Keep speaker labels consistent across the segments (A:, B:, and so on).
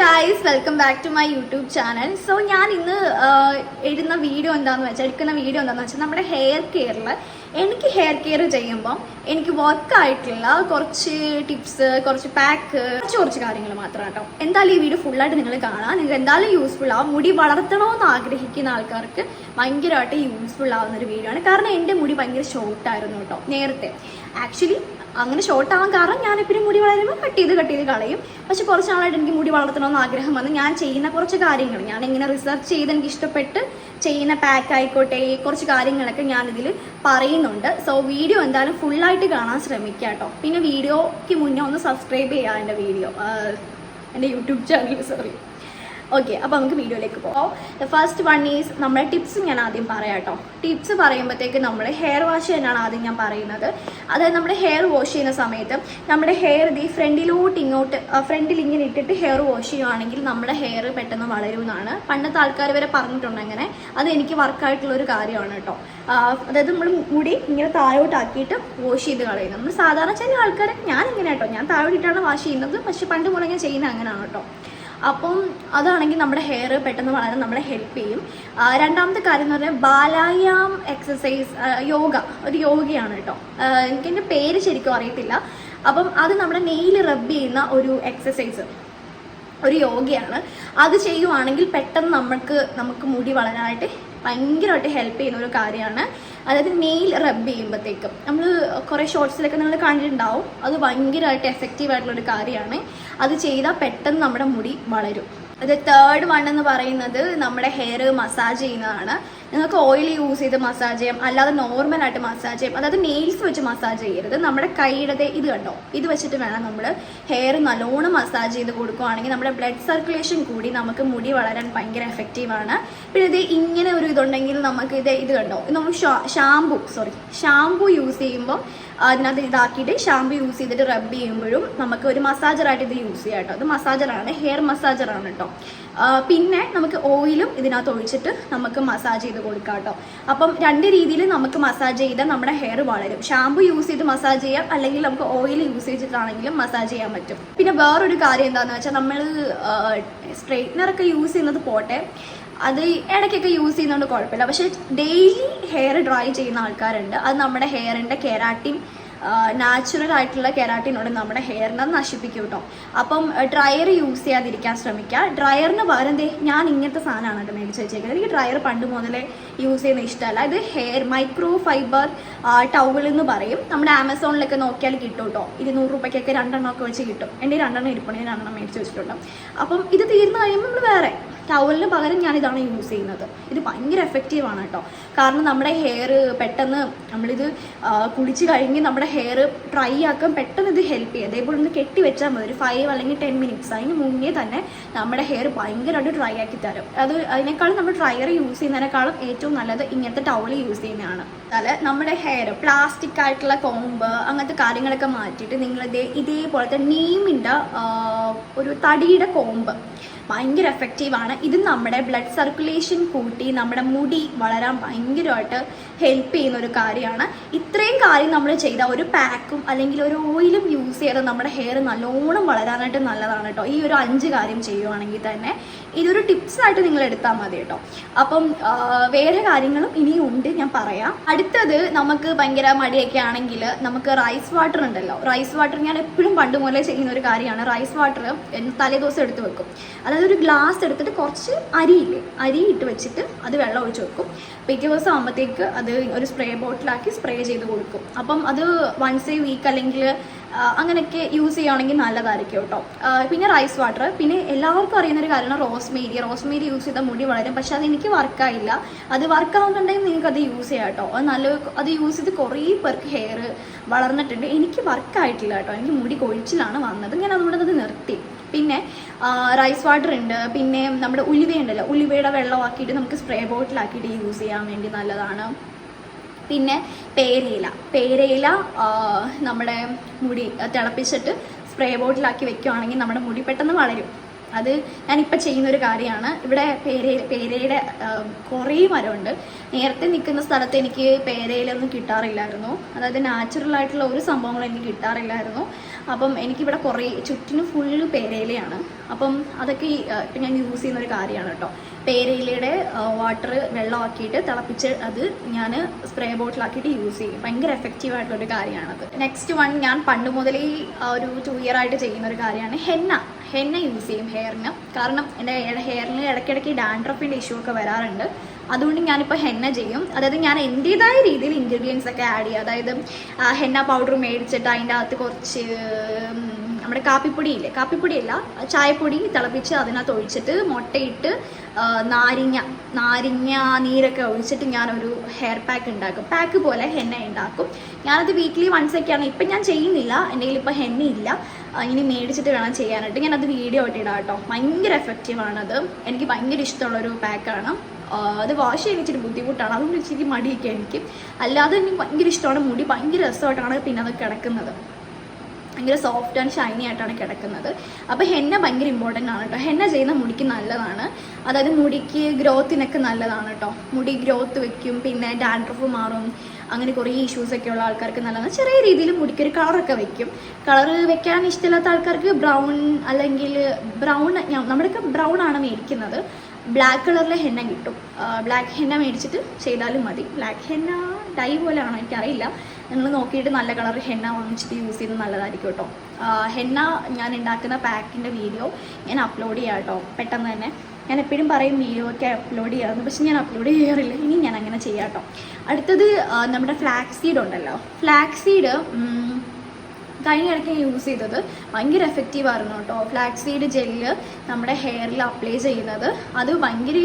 A: Guys welcome back to my YouTube channel so ഞാൻ ഇന്ന് എഴുന്ന video എന്താണെന്ന് വെച്ചാൽ എടുക്കുന്ന വീഡിയോ എന്താണെന്ന് വെച്ചാൽ നമ്മുടെ ഹെയർ കെയറിൽ എനിക്ക് ഹെയർ കെയർ ചെയ്യുമ്പം എനിക്ക് വർക്ക് വർക്കായിട്ടുള്ള കുറച്ച് ടിപ്സ് കുറച്ച് പാക്ക് കുറച്ച് കുറച്ച് കാര്യങ്ങൾ മാത്രം കേട്ടോ എന്തായാലും ഈ വീഡിയോ ഫുള്ളായിട്ട് നിങ്ങൾ കാണാം. നിങ്ങൾക്ക് എന്തായാലും യൂസ്ഫുൾ ആവും. മുടി വളർത്തണമെന്ന് ആഗ്രഹിക്കുന്ന ആൾക്കാർക്ക് ഭയങ്കരമായിട്ട് യൂസ്ഫുൾ ആവുന്ന ഒരു വീഡിയോ ആണ്. കാരണം എന്റെ മുടി ഭയങ്കര ഷോർട്ടായിരുന്നു കേട്ടോ നേരത്തെ. ആക്ച്വലി അങ്ങനെ ഷോർട്ട് ആവാൻ കാരണം ഞാൻ എപ്പോഴും മുടി വളരുമ്പോൾ കട്ട് ചെയ്ത് കട്ട് ചെയ്ത് കളയും. പക്ഷെ കുറച്ച് നാളായിട്ട് എനിക്ക് മുടി വളർത്തണമെന്ന് ആഗ്രഹം വന്ന്. ഞാൻ ചെയ്യുന്ന കുറച്ച് കാര്യങ്ങൾ ഞാൻ ഇങ്ങനെ റിസർച്ച് ചെയ്ത് എനിക്ക് ഇഷ്ടപ്പെട്ട് ചെയ്യുന്ന പാക്ക് ആയിക്കോട്ടെ കുറച്ച് കാര്യങ്ങളൊക്കെ ഞാനിതിൽ പറയുന്നുണ്ട്. സോ വീഡിയോ എന്തായാലും ഫുള്ളായിട്ട് കാണാൻ ശ്രമിക്കുക കേട്ടോ. പിന്നെ വീഡിയോയ്ക്ക് മുന്നേ ഒന്ന് സബ്സ്ക്രൈബ് ചെയ്യുക എന്റെ വീഡിയോ എന്റെ യൂട്യൂബ് ചാനൽ സോറി ഓക്കെ അപ്പോൾ നമുക്ക് വീഡിയോയിലേക്ക് പോകാം. ഫസ്റ്റ് വൺ ഈസ് നമ്മുടെ ടിപ്സ് ഞാൻ ആദ്യം പറയാം കേട്ടോ ടിപ്സ് പറയുമ്പോഴത്തേക്ക് നമ്മൾ ഹെയർ വാഷ് തന്നെയാണ് ആദ്യം ഞാൻ പറയുന്നത്. അതായത് നമ്മുടെ ഹെയർ വാഷ് ചെയ്യുന്ന സമയത്ത് നമ്മുടെ ഹെയർ ഇത് ഫ്രണ്ടിലോട്ട് ഇങ്ങോട്ട് ഫ്രണ്ടിൽ ഇങ്ങനെ ഇട്ടിട്ട് ഹെയർ വാഷ് ചെയ്യുകയാണെങ്കിൽ നമ്മുടെ ഹെയർ പെട്ടെന്ന് വളരുമെന്നാണ്. പണ്ടത്തെ ആൾക്കാർ വരെ പറഞ്ഞിട്ടുണ്ട് അങ്ങനെ. അത് എനിക്ക് വർക്കായിട്ടുള്ള ഒരു കാര്യമാണ് കേട്ടോ അതായത് നമ്മൾ മുടി ഇങ്ങനെ താഴോട്ടാക്കിയിട്ട് വാഷ് ചെയ്ത് കളയുന്നത്. നമ്മൾ സാധാരണ ചില ആൾക്കാർ ഞാൻ ഇങ്ങനെ കേട്ടോ ഞാൻ താഴോട്ടിട്ടാണ് വാഷ് ചെയ്യുന്നത്. പക്ഷെ പണ്ട് ഞാൻ ചെയ്യുന്നത് അങ്ങനെയാണ് കേട്ടോ അപ്പം അതാണെങ്കിൽ നമ്മുടെ ഹെയർ പെട്ടെന്ന് വളരെ നമ്മളെ ഹെൽപ്പ് ചെയ്യും. രണ്ടാമത്തെ കാര്യം എന്ന് പറഞ്ഞാൽ ബാലായാം എക്സസൈസ് യോഗ ഒരു യോഗയാണ് കേട്ടോ എനിക്കെന്റെ പേര് ശരിക്കും അറിയത്തില്ല. അപ്പം അത് നമ്മുടെ നെയിൽ റബ്ബ് ചെയ്യുന്ന ഒരു എക്സസൈസ് ഒരു യോഗയാണ്. അത് ചെയ്യുവാണെങ്കിൽ പെട്ടെന്ന് നമുക്ക് നമുക്ക് മുടി വളരാനായിട്ട് ഭയങ്കരമായിട്ട് ഹെൽപ്പ് ചെയ്യുന്ന ഒരു കാര്യമാണ്. അതായത് നെയിൽ റബ് ചെയ്യുമ്പോഴത്തേക്കും നമ്മൾ കുറേ ഷോർട്സിലൊക്കെ നിങ്ങൾ കണ്ടിട്ടുണ്ടാവും. അത് ഭയങ്കരമായിട്ട് എഫക്റ്റീവ് ആയിട്ടുള്ള ഒരു കാര്യമാണ്. അത് ചെയ്താൽ പെട്ടെന്ന് നമ്മുടെ മുടി വളരും. അത് തേർഡ് വൺ എന്ന് പറയുന്നത് നമ്മുടെ ഹെയർ മസാജ് ചെയ്യുന്നതാണ്. നിങ്ങൾക്ക് ഓയിൽ യൂസ് ചെയ്ത് മസാജ് ചെയ്യാം. അല്ലാതെ നോർമലായിട്ട് മസാജ് ചെയ്യാം. അതായത് നെയിൽസ് വെച്ച് മസാജ് ചെയ്യരുത്. നമ്മുടെ കൈയുടെ ഇത് കണ്ടോ? ഇത് വെച്ചിട്ട് വേണം നമ്മൾ ഹെയർ നല്ലോണം മസാജ് ചെയ്ത് കൊടുക്കുകയാണെങ്കിൽ നമ്മുടെ ബ്ലഡ് സർക്കുലേഷൻ കൂടി നമുക്ക് മുടി വളരാൻ ഭയങ്കര എഫക്റ്റീവാണ് പിന്നെ ഇത് ഇങ്ങനെ ഒരു ഇതുണ്ടെങ്കിൽ നമുക്ക് ഇത് ഇത് കണ്ടോ? നമ്മൾ ഷാംപൂ സോറി ഷാംപൂ യൂസ് ചെയ്യുമ്പോൾ അതിനകത്ത് ഇതാക്കിയിട്ട് ഷാംപൂ യൂസ് ചെയ്തിട്ട് റബ്ബ് ചെയ്യുമ്പോഴും നമുക്ക് ഒരു മസാജറായിട്ട് ഇത് യൂസ് ചെയ്യാം കേട്ടോ. ഇത് മസാജറാണ് ഹെയർ മസാജറാണ് കേട്ടോ. പിന്നെ നമുക്ക് ഓയിലും ഇതിനകത്ത് ഒഴിച്ചിട്ട് നമുക്ക് മസാജ് ചെയ്ത് കൊടുക്കാം കേട്ടോ അപ്പം രണ്ട് രീതിയിൽ നമുക്ക് മസാജ് ചെയ്താൽ നമ്മുടെ ഹെയർ വളരും. ഷാമ്പു യൂസ് ചെയ്ത് മസാജ് ചെയ്യാം അല്ലെങ്കിൽ നമുക്ക് ഓയിൽ യൂസ് ചെയ്തിട്ടാണെങ്കിലും മസാജ് ചെയ്യാൻ പറ്റും. പിന്നെ വേറൊരു കാര്യം എന്താണെന്ന് വെച്ചാൽ നമ്മൾ സ്ട്രെയിറ്റ്നർ ഒക്കെ യൂസ് ചെയ്യുന്നത് പോട്ടെ അത് ഇടയ്ക്കൊക്കെ യൂസ് ചെയ്യുന്നതുകൊണ്ട് കുഴപ്പമില്ല. പക്ഷേ ഡെയിലി ഹെയർ ഡ്രൈ ചെയ്യുന്ന ആൾക്കാരുണ്ട്. അത് നമ്മുടെ ഹെയറിന്റെ കെരാട്ടിൻ നാച്ചുറൽ ആയിട്ടുള്ള കെരാട്ടിനോട് നമ്മുടെ ഹെയറിനെ നശിപ്പിക്കും കേട്ടോ അപ്പം ഡ്രയർ യൂസ് ചെയ്യാതിരിക്കാൻ ശ്രമിക്കുക ഡ്രയറിന് പകരം ദേ ഞാൻ ഇങ്ങനത്തെ സാധനമാണ് കേട്ടോ മേടിച്ച് വെച്ചേക്കുന്നത് എനിക്ക് ഡ്രയർ പണ്ട് മുതലേ യൂസ് ചെയ്യുന്ന ഇഷ്ടമല്ല. ഇത് ഹെയർ മൈക്രോ ഫൈബർ ടവൽ എന്ന് പറയും. നമ്മുടെ ആമസോണിലൊക്കെ നോക്കിയാൽ കിട്ടും കേട്ടോ ഇരുന്നൂറ് രൂപയ്ക്കൊക്കെ രണ്ടെണ്ണമൊക്കെ വെച്ച് കിട്ടും. എന്റെ രണ്ടെണ്ണം ഇരിപ്പണി രണ്ടെണ്ണം മേടിച്ച് വെച്ചിട്ടുണ്ട്. അപ്പം ഇത് തീർന്നു കഴിയുമ്പോൾ നമ്മൾ വേറെ ടവലിന് പകരം ഞാൻ ഇതാണ് യൂസ് ചെയ്യുന്നത്. ഇത് ഭയങ്കര എഫക്റ്റീവ് ആണ് കേട്ടോ കാരണം നമ്മുടെ ഹെയർ പെട്ടെന്ന് നമ്മളിത് കുളിച്ച് കഴിഞ്ഞ് നമ്മുടെ ഹെയർ ഡ്രൈ ആക്കാൻ പെട്ടെന്ന് ഇത് ഹെൽപ്പ് ചെയ്യും. അതേപോലെ ഒന്ന് കെട്ടി വെച്ചാൽ മതി. ഒരു ഫൈവ് അല്ലെങ്കിൽ ടെൻ മിനിറ്റ്സ് അതിന് മുന്നേ തന്നെ നമ്മുടെ ഹെയർ ഭയങ്കരമായിട്ട് ഡ്രൈ ആക്കി തരും. അത് അതിനേക്കാളും നമ്മൾ ഡ്രയർ യൂസ് ചെയ്യുന്നതിനേക്കാളും ഏറ്റവും നല്ലത് ഇങ്ങനത്തെ ടവൽ യൂസ് ചെയ്യുന്നതാണ്. അല്ല നമ്മുടെ ഹെയർ പ്ലാസ്റ്റിക് ആയിട്ടുള്ള കോമ്പ് അങ്ങനത്തെ കാര്യങ്ങളൊക്കെ മാറ്റിയിട്ട് ഇതേ ഇതേപോലത്തെ നീമിന്റെ ഒരു തടിയുടെ കോമ്പ് ഭയങ്കര എഫക്റ്റീവാണ് ഇത് നമ്മുടെ ബ്ലഡ് സർക്കുലേഷൻ കൂട്ടി നമ്മുടെ മുടി വളരാൻ ഭയങ്കരമായിട്ട് ഹെൽപ്പ് ചെയ്യുന്ന ഒരു കാര്യമാണ്. ഇത്രയും കാര്യം നമ്മൾ ചെയ്ത ഒരു പാക്കും അല്ലെങ്കിൽ ഒരു ഓയിലും യൂസ് ചെയ്ത് നമ്മുടെ ഹെയർ നല്ലോണം വളരാനായിട്ട് നല്ലതാണ് കേട്ടോ ഈ ഒരു അഞ്ച് കാര്യം ചെയ്യുവാണെങ്കിൽ തന്നെ ഇതൊരു ടിപ്സ് ആയിട്ട് നിങ്ങൾ എടുത്താൽ മതി കേട്ടോ അപ്പം വേറെ കാര്യങ്ങളും ഇനിയുണ്ട് ഞാൻ പറയാം. അടുത്തത് നമുക്ക് ഭയങ്കര മടിയൊക്കെ ആണെങ്കിൽ നമുക്ക് റൈസ് വാട്ടർ ഉണ്ടല്ലോ. റൈസ് വാട്ടർ ഞാൻ എപ്പോഴും പണ്ട് മുതലേ ചെയ്യുന്ന ഒരു കാര്യമാണ്. റൈസ് വാട്ടർ തലേദിവസം എടുത്ത് വെക്കും. അതായത് ഒരു ഗ്ലാസ് എടുത്തിട്ട് കുറച്ച് അരിയില്ലേ അരി ഇട്ട് വെച്ചിട്ട് അത് വെള്ളം ഒഴിച്ച് വെക്കും. പിറ്റേ ദിവസം ആകുമ്പോഴത്തേക്ക് അത് ഒരു സ്പ്രേ ബോട്ടിലാക്കി സ്പ്രേ ചെയ്ത് കൊടുക്കും. അപ്പം അത് വൺസ് എ വീക്ക് അല്ലെങ്കിൽ അങ്ങനെയൊക്കെ യൂസ് ചെയ്യുകയാണെങ്കിൽ നല്ലതായിരിക്കും കേട്ടോ. പിന്നെ റൈസ് വാട്ടർ പിന്നെ എല്ലാവർക്കും അറിയുന്ന ഒരു കാര്യമാണ് റോസ്മേരി റോസ്മേരി യൂസ് ചെയ്താൽ മുടി വളരും. പക്ഷെ അത് എനിക്ക് വർക്കായില്ല അത് വർക്കാവുന്നുണ്ടെങ്കിൽ നിങ്ങൾക്ക് അത് യൂസ് ചെയ്യാം കേട്ടോ. അത് നല്ല അത് യൂസ് ചെയ്ത് കുറേ പേർക്ക് ഹെയർ വളർന്നിട്ടുണ്ട്. എനിക്ക് വർക്കായിട്ടില്ല കേട്ടോ. എനിക്ക് മുടി കൊഴിച്ചിലാണ് വന്നത്. ഞാൻ അതുകൊണ്ട് അത് നിർത്തി. പിന്നെ റൈസ് വാട്ടർ ഉണ്ട്. പിന്നെ നമ്മുടെ ഉലുവയുണ്ടല്ലോ. ഉലുവയുടെ വെള്ളമാക്കിയിട്ട് നമുക്ക് സ്പ്രേ ബോട്ടിലാക്കിയിട്ട് യൂസ് ചെയ്യാൻ വേണ്ടി നല്ലതാണ്. പിന്നെ പേരയില. പേരയില നമ്മുടെ മുടി തിളപ്പിച്ചിട്ട് സ്പ്രേ ബോട്ടിലാക്കി വെക്കുകയാണെങ്കിൽ നമ്മുടെ മുടി പെട്ടെന്ന് വളരും. അത് ഞാനിപ്പോൾ ചെയ്യുന്ന ഒരു കാര്യമാണ്. ഇവിടെ പേര പേരയുടെ കുറേ മരമുണ്ട്. നേരത്തെ നിൽക്കുന്ന സ്ഥലത്ത് എനിക്ക് പേരയിലൊന്നും കിട്ടാറില്ലായിരുന്നു. അതായത് നാച്ചുറൽ ആയിട്ടുള്ള ഒരു സംഭവങ്ങളും എനിക്ക് കിട്ടാറില്ലായിരുന്നു. അപ്പം എനിക്കിവിടെ കുറേ ചുറ്റിനും ഫുള്ള് പേരയിലയാണ്. അപ്പം അതൊക്കെ ഇപ്പം ഞാൻ യൂസ് ചെയ്യുന്ന ഒരു കാര്യമാണ് കേട്ടോ. പേരയിലയുടെ വാട്ടർ വെള്ളമാക്കിയിട്ട് തിളപ്പിച്ച് അത് ഞാൻ സ്പ്രേ ബോട്ടിലാക്കിയിട്ട് യൂസ് ചെയ്യും. ഭയങ്കര എഫക്റ്റീവ് ആയിട്ടുള്ളൊരു കാര്യമാണത്. നെക്സ്റ്റ് വൺ ഞാൻ പണ്ട് മുതലേ ഒരു ടു ഇയർ ആയിട്ട് ചെയ്യുന്ന ഒരു കാര്യമാണ് ഹെന്ന. ഹെന്ന യൂസ് ചെയ്യും ഹെയറിന്. കാരണം എന്റെ ഹെയറിന് ഇടയ്ക്കിടയ്ക്ക് ഡാൻഡ്രഫിന്റെ ഇഷ്യൂ ഒക്കെ വരാറുണ്ട്. അതുകൊണ്ട് ഞാനിപ്പോൾ ഹെന്ന ചെയ്യും. അതായത് ഞാൻ എന്റെതായ രീതിയിൽ ഇൻഗ്രീഡിയൻസ് ഒക്കെ ആഡ് ചെയ്യും. അതായത് ഹെന്ന പൗഡർ മേടിച്ചിട്ട് അതിന്റെ അകത്ത് കുറച്ച് നമ്മുടെ കാപ്പിപ്പൊടിയില്ലേ? കാപ്പിപ്പൊടിയല്ല ചായപ്പൊടി തിളപ്പിച്ച് അതിനകത്ത് ഒഴിച്ചിട്ട് മുട്ടയിട്ട് നാരിങ്ങ നാരങ്ങ നീരൊക്കെ ഒഴിച്ചിട്ട് ഞാനൊരു ഹെയർ പാക്ക് ഉണ്ടാക്കും. പാക്ക് പോലെ ഹെന്ന ഉണ്ടാക്കും. ഞാനത് വീക്ക്ലി വൺസ് ഒക്കെയാണ്. ഇപ്പം ഞാൻ ചെയ്യുന്നില്ല. എന്റെ കയ്യിൽ ഇപ്പോൾ ഹെന്ന ഇല്ല. ഇനി മേടിച്ചിട്ട് വേണം ചെയ്യാനായിട്ട്. ഞാനത് വീഡിയോ ആയിട്ട് ഇടാം കേട്ടോ. ഭയങ്കര എഫക്റ്റീവാണത് എനിക്ക് ഭയങ്കര ഇഷ്ടമുള്ളൊരു പാക്കാണ് അത് വാഷ് ചെയ്യാൻ ഇച്ചിരി ബുദ്ധിമുട്ടാണ്. അതുകൊണ്ട് ഇച്ചിരി മടിയൊക്കെ എനിക്ക് അല്ലാതെ എനിക്ക് ഭയങ്കര ഇഷ്ടമാണ്. മുടി ഭയങ്കര രസമായിട്ടാണ് പിന്നെ അത് കിടക്കുന്നത്. ഭയങ്കര സോഫ്റ്റ് ആൻഡ് ഷൈനി ആയിട്ടാണ് കിടക്കുന്നത്. അപ്പോൾ ഹെന്ന ഭയങ്കര ഇമ്പോർട്ടന്റ് ആണ് കേട്ടോ. ഹെന്ന ചെയ്യുന്ന മുടിക്ക് നല്ലതാണ്. അതായത് മുടിക്ക് ഗ്രോത്തിനൊക്കെ നല്ലതാണ് കേട്ടോ. മുടി ഗ്രോത്ത് വെക്കും പിന്നെ ഡാൻഡ്രഫ് മാറും. അങ്ങനെ കുറേ ഇഷ്യൂസ് ഒക്കെ ഉള്ള ആൾക്കാർക്ക് നല്ലതാണ്. ചെറിയ രീതിയിൽ മുടിക്കൊരു കളറൊക്കെ വെക്കും. കളർ വെക്കാൻ ഇഷ്ടമില്ലാത്ത ആൾക്കാർക്ക് ബ്രൗൺ അല്ലെങ്കിൽ ബ്രൗൺ നമ്മുടെയൊക്കെ ബ്രൗൺ ആണ് മേടിക്കുന്നത്. ബ്ലാക്ക് കളറിലെ ഹെന്ന കിട്ടും. ബ്ലാക്ക് ഹെന്ന മേടിച്ചിട്ട് ചെയ്താലും മതി. ബ്ലാക്ക് ഹെന്ന ഡൈ പോലെയാണോ എനിക്കറിയില്ല. നിങ്ങൾ നോക്കിയിട്ട് നല്ല കളർ ഹെന്ന വാങ്ങിച്ചിട്ട് യൂസ് ചെയ്യുന്നത് നല്ലതായിരിക്കും കേട്ടോ. ഹെന്ന ഞാൻ ഉണ്ടാക്കുന്ന പാക്കിന്റെ വീഡിയോ ഞാൻ അപ്ലോഡ് ചെയ്യാം കേട്ടോ. പെട്ടെന്ന് തന്നെ. ഞാൻ എപ്പോഴും പറയും വീഡിയോ ഒക്കെ അപ്ലോഡ് ചെയ്യാമെന്ന് പക്ഷെ ഞാൻ അപ്ലോഡ് ചെയ്യാറില്ല. ഇനി ഞാൻ അങ്ങനെ ചെയ്യാം കേട്ടോ. അടുത്തത് നമ്മുടെ ഫ്ലാക്സ് സീഡ് ഉണ്ടല്ലോ. ഫ്ലാക്സ് സീഡ് കഴിഞ്ഞ ഇടയ്ക്ക് യൂസ് ചെയ്തത് ഭയങ്കര എഫക്റ്റീവ് ആയിരുന്നു കേട്ടോ. ഫ്ലാക്സ് സീഡ് ജെല്ല് നമ്മുടെ ഹെയറിൽ അപ്ലൈ ചെയ്യുന്നത്. അത് ഭയങ്കര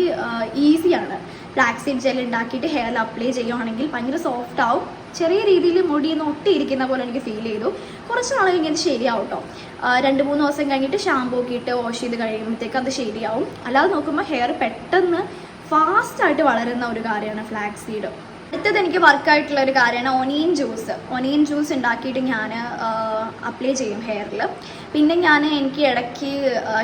A: ഈസിയാണ് ഫ്ലാക്സ് സീഡ് ജെൽ ഉണ്ടാക്കിയിട്ട് ഹെയറിൽ അപ്ലൈ ചെയ്യുവാണെങ്കിൽ ഭയങ്കര സോഫ്റ്റ് ആവും. ചെറിയ രീതിയിൽ മുടി ഒട്ടിയിരിക്കുന്ന പോലെ എനിക്ക് ഫീൽ ചെയ്തു. കുറച്ച് നാൾ കഴിഞ്ഞ് ശരിയാവും കേട്ടോ. രണ്ട് മൂന്ന് ദിവസം കഴിഞ്ഞിട്ട് ഷാമ്പൂ ഒക്കെ ഇട്ട് വാഷ് ചെയ്ത് കഴിയുമ്പോഴത്തേക്ക് അത് ശരിയാവും. അല്ലാതെ നോക്കുമ്പോൾ ഹെയർ പെട്ടെന്ന് ഫാസ്റ്റായിട്ട് വളരുന്ന ഒരു കാര്യമാണ് ഫ്ലാക്സ് സീഡ് അടുത്തത് എനിക്ക് വർക്കായിട്ടുള്ള ഒരു കാര്യമാണ് ഒനിയൻ ജ്യൂസ് ഒനിയൻ ജ്യൂസ് ഉണ്ടാക്കിയിട്ട് ഞാൻ അപ്ലൈ ചെയ്യും ഹെയറിൽ പിന്നെ ഞാൻ എനിക്ക് ഇടയ്ക്ക്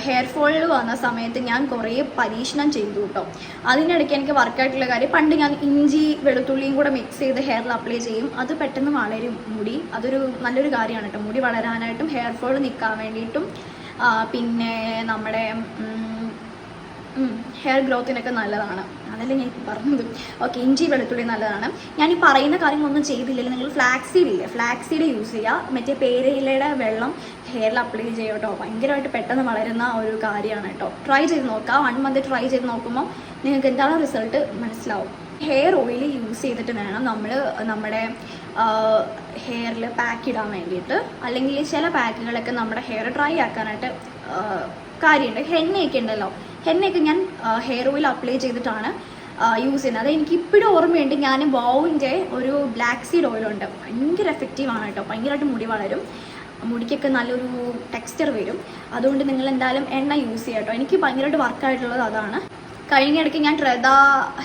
A: ഹെയർ ഫോളിൽ വന്ന സമയത്ത് ഞാൻ കുറേ പരീക്ഷണം ചെയ്തു കേട്ടോ അതിനിടയ്ക്ക് എനിക്ക് വർക്കായിട്ടുള്ള കാര്യം പണ്ട് ഞാൻ ഇഞ്ചി വെളുത്തുള്ളിയും കൂടെ മിക്സ് ചെയ്ത് ഹെയറിൽ അപ്ലൈ ചെയ്യും. അത് പെട്ടെന്ന് വളരും മുടി. അതൊരു നല്ലൊരു കാര്യമാണ് കേട്ടോ മുടി വളരാനായിട്ടും ഹെയർ ഫോൾ നിൽക്കാൻ വേണ്ടിയിട്ടും പിന്നെ നമ്മുടെ ഹെയർ ഗ്രോത്തിനൊക്കെ നല്ലതാണ്. അതല്ലേ ഞാൻ പറഞ്ഞത്. ഓക്കെ ഇഞ്ചി വെളുത്തുള്ളി നല്ലതാണ്. ഞാൻ ഈ പറയുന്ന കാര്യങ്ങളൊന്നും ചെയ്തില്ലെങ്കിൽ നിങ്ങൾ ഫ്ലാക്സ് സീഡ് ഇല്ലേ? ഫ്ലാക്സ് സീഡ് യൂസ് ചെയ്യുക മറ്റേ പേരയിലയുടെ വെള്ളം ഹെയറിൽ അപ്ലൈ ചെയ്യുക കേട്ടോ ഭയങ്കരമായിട്ട് പെട്ടെന്ന് വളരുന്ന ഒരു കാര്യമാണ് കേട്ടോ. ട്രൈ ചെയ്ത് നോക്കുക വൺ മന്ത് ട്രൈ ചെയ്ത് നോക്കുമ്പോൾ നിങ്ങൾക്ക് എന്താണ് റിസൾട്ട് മനസ്സിലാവും. ഹെയർ ഓയിൽ യൂസ് ചെയ്തിട്ട് വേണം നമ്മൾ നമ്മുടെ ഹെയറിൽ പാക്ക് ഇടാൻ വേണ്ടിയിട്ട്. അല്ലെങ്കിൽ ചില പാക്കുകളൊക്കെ നമ്മുടെ ഹെയർ ഡ്രൈ ആക്കാനായിട്ട് കാര്യമുണ്ട്. ഹെന്നയൊക്കെ ഉണ്ടല്ലോ. ഹെന്നയൊക്കെ ഞാൻ ഹെയർ ഓയിൽ അപ്ലൈ ചെയ്തിട്ടാണ് യൂസ് ചെയ്യുന്നത്. അത് എനിക്ക് ഇപ്പോഴും ഓർമ്മയുണ്ട്. ഞാൻ ബോവിന്റെ ഒരു ബ്ലാക്ക് സീഡ് ഓയിലുണ്ട് ഭയങ്കര എഫക്റ്റീവ് ആണ് കേട്ടോ. ഭയങ്കരമായിട്ട് മുടി വളരും. മുടിക്കൊക്കെ നല്ലൊരു ടെക്സ്ചർ വരും. അതുകൊണ്ട് നിങ്ങൾ എന്തായാലും എണ്ണ യൂസ് ചെയ്യാം കേട്ടോ. എനിക്ക് ഭയങ്കരമായിട്ട് വർക്കായിട്ടുള്ളത് അതാണ്. കഴിഞ്ഞ ഇടയ്ക്ക് ഞാൻ ട്രെദ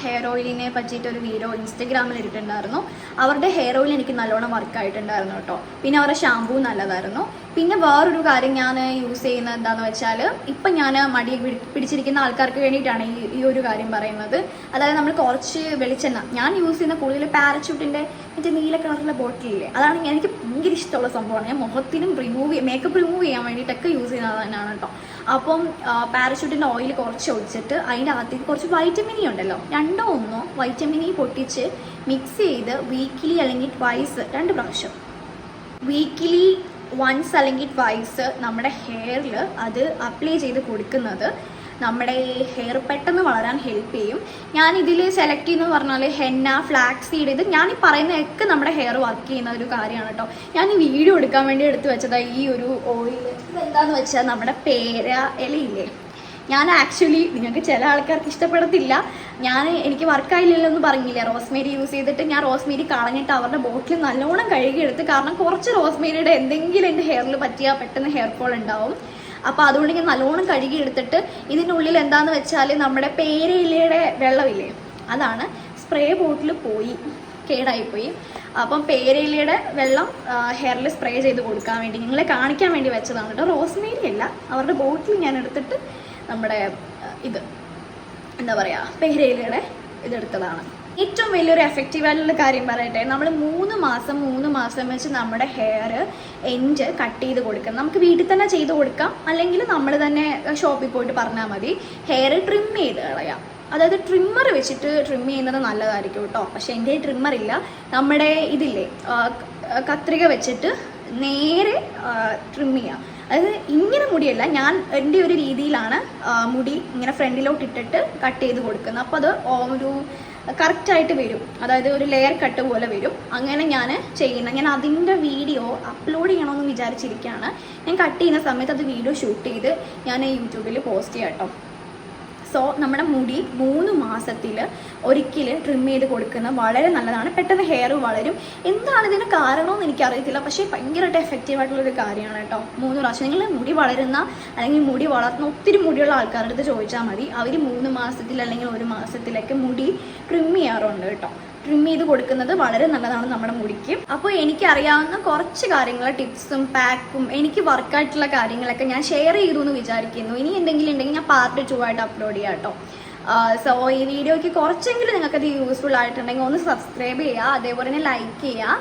A: ഹെയർ ഓയിലിനെ പറ്റിയിട്ട് ഒരു വീഡിയോ ഇൻസ്റ്റഗ്രാമിൽ ഇട്ടിട്ടുണ്ടായിരുന്നു. അവരുടെ ഹെയർ ഓയിൽ എനിക്ക് നല്ലോണം വർക്ക് വർക്കായിട്ടുണ്ടായിരുന്നു കേട്ടോ. പിന്നെ അവരുടെ ഷാമ്പൂ നല്ലതായിരുന്നു. പിന്നെ വേറൊരു കാര്യം ഞാൻ യൂസ് ചെയ്യുന്നത് എന്താണെന്ന് വെച്ചാൽ ഇപ്പം ഞാൻ മടി പിടിച്ചിരിക്കുന്ന ആൾക്കാർക്ക് വേണ്ടിയിട്ടാണ് ഈ ഈ ഒരു കാര്യം പറയുന്നത്. അതായത് നമ്മൾ കുറച്ച് വെളിച്ചെണ്ണ ഞാൻ യൂസ് ചെയ്യുന്ന കൂടുതൽ പാരച്യൂട്ടിന്റെ മറ്റേ നീല കളറിലെ ബോട്ടിലില്ലേ അതാണ് എനിക്ക് ഭയങ്കര ഇഷ്ടമുള്ള സംഭവമാണ്. ഞാൻ മുഖത്തിനും റിമൂവ് മേക്കപ്പ് റിമൂവ് ചെയ്യാൻ വേണ്ടിയിട്ടൊക്കെ യൂസ് ചെയ്യുന്നത് തന്നെയാണ് കേട്ടോ അപ്പം പാരഷൂട്ടിന്റെ ഓയിൽ കുറച്ച് ഒഴിച്ചിട്ട് അതിന്റെ അകത്തേക്ക് കുറച്ച് വൈറ്റമിൻ ഇ ഉണ്ടല്ലോ. രണ്ടോ ഒന്നോ വൈറ്റമിൻ ഇ പൊട്ടിച്ച് മിക്സ് ചെയ്ത് വീക്കിലി അല്ലെങ്കിൽ ട്വൈസ് രണ്ട് പ്രാവശ്യം. വീക്കിലി വൺസ് അല്ലെങ്കിൽ ട്വൈസ് നമ്മുടെ ഹെയറിൽ അത് അപ്ലൈ ചെയ്ത് കൊടുക്കുന്നത് നമ്മുടെ ഹെയർ പെട്ടെന്ന് വളരാൻ ഹെൽപ്പ് ചെയ്യും. ഞാൻ ഇതിൽ സെലക്ട് ചെയ്യുന്നത് പറഞ്ഞാൽ ഹെന്ന ഫ്ലാക്സ് സീഡ് ഇത് ഞാൻ ഈ പറയുന്നതൊക്കെ നമ്മുടെ ഹെയർ വർക്ക് ചെയ്യുന്ന ഒരു കാര്യമാണ് കേട്ടോ. ഞാൻ ഈ വീഡിയോ എടുക്കാൻ വേണ്ടി എടുത്തു വെച്ചതാണ് ഈ ഒരു ഓയിൽ ഇതെന്താന്ന് വെച്ചാൽ നമ്മുടെ പേര ഇലയില്ലേ? ഞാൻ ആക്ച്വലി നിങ്ങൾക്ക് ചില ആൾക്കാർക്ക് ഇഷ്ടപ്പെടത്തില്ല. ഞാൻ എനിക്ക് വർക്കായില്ലല്ലോ എന്ന് പറഞ്ഞില്ല? റോസ്മേരി യൂസ് ചെയ്തിട്ട് ഞാൻ റോസ്മേരി കളഞ്ഞിട്ട് അവരുടെ ബോട്ടിൽ നല്ലോണം കഴുകിയെടുത്ത് കാരണം കുറച്ച് റോസ്മേരിയുടെ എന്തെങ്കിലും എന്റെ ഹെയറിൽ പറ്റിയാൽ പെട്ടെന്ന് ഹെയർ ഫോൾ ഉണ്ടാവും. അപ്പോൾ അതുകൊണ്ട് ഞാൻ നല്ലോണം കഴുകി എടുത്തിട്ട് ഇതിന്റെ ഉള്ളിൽ എന്താന്ന് വെച്ചാൽ നമ്മുടെ പേരയിലയുടെ വെള്ളമില്ലേ? അതാണ് സ്പ്രേ ബോട്ടിൽ പോയി കേടായിപ്പോയി. അപ്പം പേരയിലയുടെ വെള്ളം ഹെയറിൽ സ്പ്രേ ചെയ്ത് കൊടുക്കാൻ വേണ്ടി നിങ്ങളെ കാണിക്കാൻ വേണ്ടി വെച്ചതാണ് കേട്ടോ. റോസ്മേരി അല്ല അവരുടെ ബോട്ടിൽ ഞാൻ എടുത്തിട്ട് നമ്മുടെ ഇത് എന്താ പറയുക പേരയിലയുടെ ഇതെടുത്തതാണ് ഏറ്റവും വലിയൊരു എഫക്റ്റീവ് ആയിട്ടുള്ള കാര്യം പറയട്ടെ. നമ്മൾ മൂന്ന് മാസം മൂന്ന് മാസം വെച്ച് നമ്മുടെ ഹെയർ എൻഡ് കട്ട് ചെയ്ത് കൊടുക്കാം. നമുക്ക് വീട്ടിൽ തന്നെ ചെയ്ത് കൊടുക്കാം. അല്ലെങ്കിൽ നമ്മൾ തന്നെ ഷോപ്പിൽ പോയിട്ട് പറഞ്ഞാൽ മതി. ഹെയർ ട്രിം ചെയ്ത് കളയാം. അതായത് ട്രിമ്മർ വെച്ചിട്ട് ട്രിം ചെയ്യുന്നത് നല്ലതായിരിക്കും കേട്ടോ. പക്ഷേ എന്റെ ട്രിമ്മർ ഇല്ല. നമ്മുടെ ഇതില്ലേ കത്രിക വെച്ചിട്ട് നേരെ ട്രിം ചെയ്യാം. അതായത് ഇങ്ങനെ മുടിയല്ല ഞാൻ എന്റെ ഒരു രീതിയിലാണ് മുടി ഇങ്ങനെ ഫ്രണ്ടിലോട്ട് ഇട്ടിട്ട് കട്ട് ചെയ്ത് കൊടുക്കുന്നത്. അപ്പോൾ അത് ഒരു കറക്റ്റായിട്ട് വരും. അതായത് ഒരു ലെയർ കട്ട് പോലെ വരും. അങ്ങനെ ഞാൻ ചെയ്യുന്നത് ഞാൻ അതിന്റെ വീഡിയോ അപ്ലോഡ് ചെയ്യണമെന്ന് വിചാരിച്ചിരിക്കുകയാണ്. ഞാൻ കട്ട് ചെയ്യുന്ന സമയത്ത് അത് വീഡിയോ ഷൂട്ട് ചെയ്ത് ഞാൻ യൂട്യൂബിൽ പോസ്റ്റ് ചെയ്യാം കേട്ടോ സോ നമ്മുടെ മുടി മൂന്ന് മാസത്തിൽ ഒരിക്കൽ ട്രിം ചെയ്ത് കൊടുക്കുന്നത് വളരെ നല്ലതാണ്. പെട്ടെന്ന് ഹെയർ വളരും. എന്താണ് ഇതിന് കാരണമെന്ന് എനിക്കറിയത്തില്ല. പക്ഷേ ഭയങ്കരമായിട്ട് എഫക്റ്റീവ് ആയിട്ടുള്ളൊരു കാര്യമാണ് കേട്ടോ. മൂന്ന് പ്രാവശ്യം നിങ്ങൾ മുടി വളരുന്ന അല്ലെങ്കിൽ മുടി വളർത്തുന്ന ഒത്തിരി മുടിയുള്ള ആൾക്കാരുടെ അടുത്ത് ചോദിച്ചാൽ മതി. അവർ മൂന്ന് മാസത്തിൽ അല്ലെങ്കിൽ ഒരു മാസത്തിലൊക്കെ മുടി ട്രിം ചെയ്യാറുണ്ട് കേട്ടോ. ട്രിം ചെയ്ത് കൊടുക്കുന്നത് വളരെ നല്ലതാണ് നമ്മുടെ മുടിക്ക്. അപ്പോൾ എനിക്കറിയാവുന്ന കുറച്ച് കാര്യങ്ങൾ ടിപ്സും പാക്കും എനിക്ക് വർക്കായിട്ടുള്ള കാര്യങ്ങളൊക്കെ ഞാൻ ഷെയർ ചെയ്തു എന്ന് വിചാരിക്കുന്നു. ഇനി എന്തെങ്കിലും ഉണ്ടെങ്കിൽ ഞാൻ പാർട്ട് ടു ആയിട്ട് അപ്ലോഡ് ചെയ്യാം കേട്ടോ. സോ ഈ വീഡിയോയ്ക്ക് കുറച്ചെങ്കിലും നിങ്ങൾക്ക് അത് യൂസ്ഫുൾ ആയിട്ടുണ്ടെങ്കിൽ ഒന്ന് സബ്സ്ക്രൈബ് ചെയ്യുക അതേപോലെ തന്നെ ലൈക്ക് ചെയ്യുക.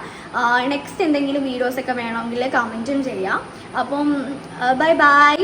A: നെക്സ്റ്റ് എന്തെങ്കിലും വീഡിയോസ് ഒക്കെ വേണമെങ്കിൽ കമന്റും ചെയ്യാം. അപ്പം ബൈ ബൈ